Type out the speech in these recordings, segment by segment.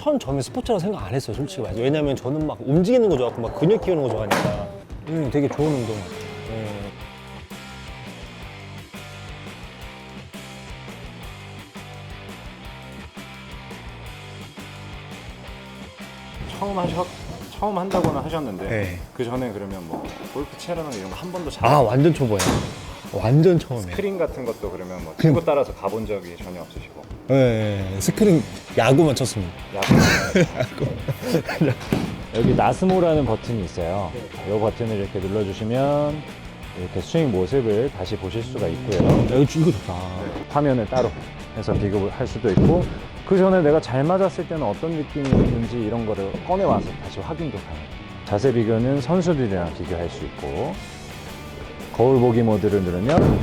천 점이 스포츠라고 생각 안 했어요, 솔직히 말해서. 왜냐면 저는 막 움직이는 거 좋아하고 막 근육 키우는 거 좋아하니까. 음, 되게 좋은 운동 같아요. 예. 처음 하셨 처음 한다고는 하셨는데 네. 그 전에 그러면 뭐 골프 채러나 이런 거 한 번도 잘 아, 완전 초보예요. 완전 처음이에요. 스크린 같은 것도 그러면 뭐 친구 따라서 가본 적이 전혀 없으시고 예, 예. 스크린 야구만 쳤습니다. 야구 여기 나스모라는 버튼이 있어요. 이 버튼을 이렇게 눌러주시면 이렇게 스윙 모습을 다시 보실 수가 있고요. 야, 이거, 이거 좋다. 화면을 따로 해서 비교를 할 수도 있고 그 전에 내가 잘 맞았을 때는 어떤 느낌이었는지 이런 거를 꺼내와서 다시 확인도 가능해요. 자세 비교는 선수들이랑 비교할 수 있고 거울 보기 모드를 누르면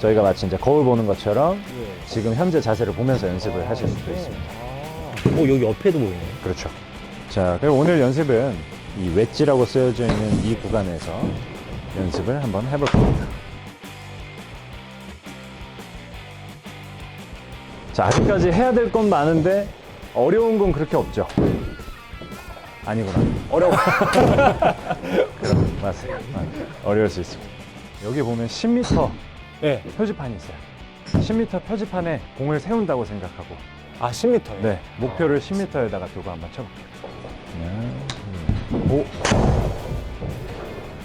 저희가 마치 이제 거울 보는 것처럼 지금 현재 자세를 보면서 연습을 하실 수도 있습니다. 어, 여기 옆에도 보이네. 그렇죠. 자, 그리고 오늘 연습은 이 웨지라고 쓰여져 있는 이 구간에서 연습을 한번 해볼 겁니다. 자, 아직까지 해야 될 건 많은데 어려운 건 그렇게 없죠. 아니구나. 어려워. 그럼 맞아요. 아, 어려울 수 있습니다. 여기 보면 10m 네. 표지판이 있어요. 10m 표지판에 공을 세운다고 생각하고 아, 10m요? 네, 목표를 10m에다가 두고 한번 쳐볼게요. 오.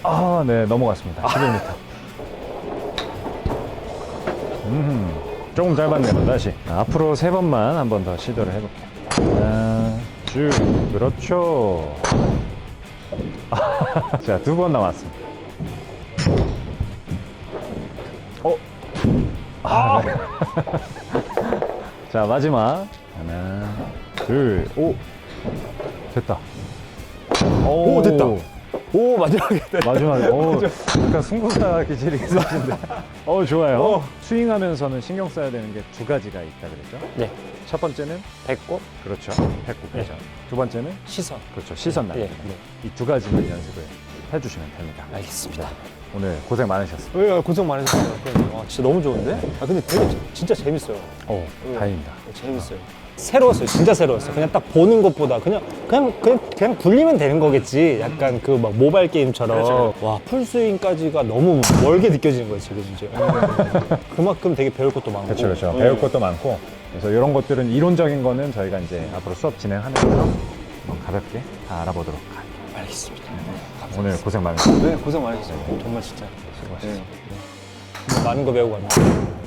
아, 네, 넘어갔습니다. 11m. 음, 조금 짧았네요. 다시. 앞으로 세 번만 한번 더 시도를 해볼게요. 하나, 쭉. 그렇죠. 자, 두 번 남았습니다. 어? 아, 네. 자 마지막 하나 둘오 됐다 오, 됐다. 오, 마지막에. 네. 마지막에 오 약간 승부사 기질이 있으신데 어 좋아요 어. 스윙하면서는 신경 써야 되는 게 두 가지가 있다 그랬죠 네. 첫 번째는 배꼽, 그렇죠 배꼽 회전 두 번째는 시선. 그렇죠 시선 예, 날리기 네. 이두 가지만 연습을 해주시면 됩니다 알겠습니다. 오늘 고생 많으셨습니다 예, 고생 많으셨어요. 와, 진짜 너무 좋은데? 아, 근데 되게 지- 진짜 재밌어요. 오 네. 다행입니다 재밌어요. 새로웠어요. 진짜 새로웠어요. 그냥 딱 보는 것보다 그냥 그냥 그냥, 그냥 굴리면 되는 거겠지. 약간 그 막 모바일 게임처럼 와 풀스윙까지가 너무 멀게 느껴지는 거예요 지금 이제. 그만큼 되게 배울 것도 많고. 그렇죠, 그렇죠. 네. 배울 것도 많고 그래서 이런 것들은 이론적인 거는 저희가 이제 앞으로 수업 진행하면서 가볍게 다 알아보도록 할게요. 알겠습니다. 오늘 고생 많으셨습니다. 네 고생 많으셨어요. 정말 진짜. 수고하셨습니다. 많은 거 배우고 왔네요.